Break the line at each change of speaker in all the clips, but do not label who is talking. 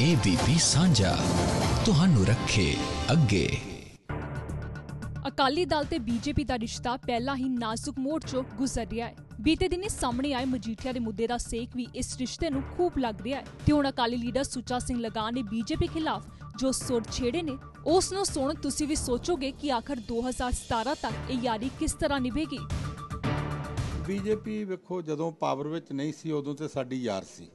ABP ਸਾਂਝਾ। ਤੁਹਾਨੂੰ ਰੱਖੇ ਅੱਗੇ।
ਅਕਾਲੀ ਦਲ ਤੇ ਬੀਜੇਪੀ ਦਾ ਰਿਸ਼ਤਾ ਪਹਿਲਾਂ ਹੀ ਨਾਜ਼ੁਕ ਮੋੜ 'ਚੋਂ ਗੁਜ਼ਰ ਰਿਹਾ ਹੈ। ਬੀਤੇ ਦਿਨੀ ਸਾਹਮਣੇ ਆਏ ਮਜੀਠੀਆ ਦੇ ਮੁੱਦੇ ਦਾ ਸੇਕ ਵੀ ਇਸ ਰਿਸ਼ਤੇ ਨੂੰ ਖੂਬ ਲੱਗ ਰਿਹਾ ਹੈ। ਤੇ ਹੁਣ ਅਕਾਲੀ ਲੀਡਰ ਸੁੱਚਾ ਸਿੰਘ ਲਗਾਨ ਨੇ ਬੀਜੇਪੀ ਖਿਲਾਫ ਜੋ ਸੁਰ ਛੇੜੇ ਨੇ ਉਸ ਨੂੰ ਸੁਣ ਤੁਸੀਂ ਵੀ ਸੋਚੋਗੇ ਕਿ ਆਖਰ 2017 ਤੱਕ ਇਹ ਯਾਰੀ ਕਿਸ ਤਰ੍ਹਾਂ ਨਿਭੇਗੀ?
ਬੀਜੇਪੀ ਵੇਖੋ ਜਦੋਂ ਪਾਵਰ ਵਿੱਚ ਨਹੀਂ ਸੀ ਉਦੋਂ ਤੇ ਸਾਡੀ ਯਾਰ ਸੀ।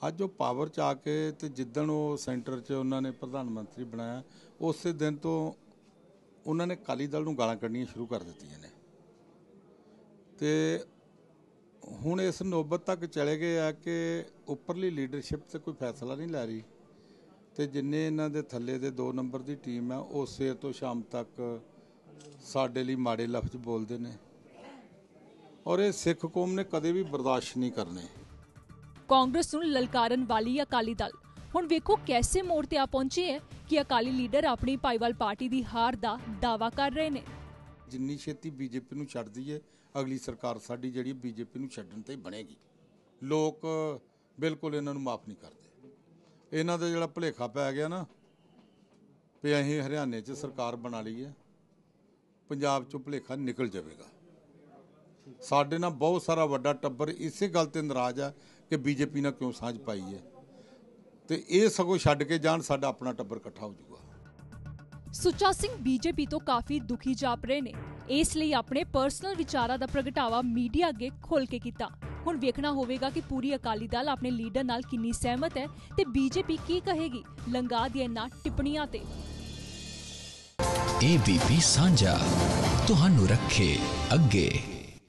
ਅੱਜ ਉਹ ਪਾਵਰ ਚ ਆ ਕੇ ਤੇ ਜਿੱਦਣ ਉਹ ਸੈਂਟਰ 'ਚ ਉਹਨਾਂ ਨੇ ਪ੍ਰਧਾਨ ਮੰਤਰੀ ਬਣਾਇਆ, ਉਸੇ ਦਿਨ ਤੋਂ ਉਹਨਾਂ ਨੇ ਕਾਲੀ ਦਲ ਨੂੰ ਗਾਲਾਂ ਕੱਢਣੀਆਂ ਸ਼ੁਰੂ ਕਰ ਦਿੱਤੀਆਂ ਨੇ। ਤੇ ਹੁਣ ਇਸ ਨੌਬਤ ਤੱਕ ਚਲੇ ਗਏ ਆ ਕਿ ਉੱਪਰਲੀ ਲੀਡਰਸ਼ਿਪ ਤੇ ਕੋਈ ਫੈਸਲਾ ਨਹੀਂ ਲੈ ਰਹੀ। ਤੇ ਜਿੰਨੇ ਇਹਨਾਂ ਦੇ ਥੱਲੇ ਦੇ 2 ਨੰਬਰ ਦੀ ਟੀਮ ਆ, ਉਹ ਸਵੇਰ ਤੋਂ ਸ਼ਾਮ ਤੱਕ ਸਾਡੇ ਲਈ ਮਾੜੇ ਲਫ਼ਜ਼ ਬੋਲਦੇ ਨੇ। ਔਰ ਇਹ ਸਿੱਖ ਕੌਮ ਨੇ ਕਦੇ ਵੀ ਬਰਦਾਸ਼ਤ ਨਹੀਂ ਕਰਨੇ।
ਕਾਂਗਰਸ ਨੂੰ ਲਲਕਾਰਨ ਵਾਲੀ ਅਕਾਲੀ ਦਲ। ਹੁਣ ਵੇਖੋ ਕੈਸੇ ਮੋੜ ਤੇ ਆ ਪਹੁੰਚੇ ਹੈ ਕਿ ਅਕਾਲੀ ਲੀਡਰ ਆਪਣੀ ਭਾਈਵਾਲ ਪਾਰਟੀ ਦੀ ਹਾਰ ਦਾ ਦਾਵਾ ਕਰ ਰਹੇ ਨੇ।
ਜਿੰਨੀ ਛੇਤੀ ਬੀਜੇਪੀ ਨੂੰ ਛੱਡ ਦਈਏ ਅਗਲੀ ਸਰਕਾਰ ਸਾਡੀ ਜਿਹੜੀ ਬੀਜੇਪੀ ਨੂੰ ਛੱਡਣ ਤੇ ਬਣੇਗੀ। ਲੋਕ ਬਿਲਕੁਲ ਇਹਨਾਂ ਨੂੰ ਮਾਫ ਨਹੀਂ ਕਰਦੇ। ਇਹਨਾਂ ਦਾ ਜਿਹੜਾ ਭੁਲੇਖਾ ਪੈ ਗਿਆ ਨਾ, ਵੀ ਅਸੀਂ ਹਰਿਆਣੇ 'ਚ ਸਰਕਾਰ ਬਣਾ ਲਈ ਹੈ ਪੰਜਾਬ 'ਚੋਂ ਭੁਲੇਖਾ ਨਿਕਲ ਜਾਵੇਗਾ। ਸਾਡੇ ਨਾਲ ਬਹੁਤ ਸਾਰਾ ਵੱਡਾ ਟੱਬਰ ਇਸੇ ਗੱਲ ਤੇ ਨਾਰਾਜ਼ ਆ ਕਿ ਬੀਜੇਪੀ ਨਾਲ ਕਿਉਂ ਸਾਂਝ ਪਾਈ ਹੈ। ਤੇ ਇਹ ਸਗੋਂ ਛੱਡ ਕੇ ਜਾਣ ਸਾਡਾ ਆਪਣਾ ਟੱਬਰ ਇਕੱਠਾ ਹੋ ਜਾਊਗਾ।
ਸੁੱਚਾ ਸਿੰਘ ਬੀਜੇਪੀ ਤੋਂ ਕਾਫੀ ਦੁਖੀ ਜਾਪ ਰਹੇ ਨੇ। ਇਸ ਲਈ ਆਪਣੇ ਪਰਸਨਲ ਵਿਚਾਰਾਂ ਦਾ ਪ੍ਰਗਟਾਵਾ ਮੀਡੀਆ ਅੱਗੇ ਖੋਲ ਕੇ ਕੀਤਾ। ਹੁਣ ਵੇਖਣਾ ਹੋਵੇਗਾ ਕਿ ਪੂਰੀ ਅਕਾਲੀ ਦਲ ਆਪਣੇ ਲੀਡਰ ਨਾਲ ਕਿੰਨੀ ਸਹਿਮਤ ਹੈ ਤੇ ਬੀਜੇਪੀ ਕੀ ਕਹੇਗੀ। ਲੰਗਾ ਦੀਆਂ ਇਹਨਾਂ ਟਿੱਪਣੀਆਂ ਤੇ।
ABP ਸਾਂਝਾ। ਤੁਹਾਨੂੰ ਰੱਖੇ ਅੱਗੇ।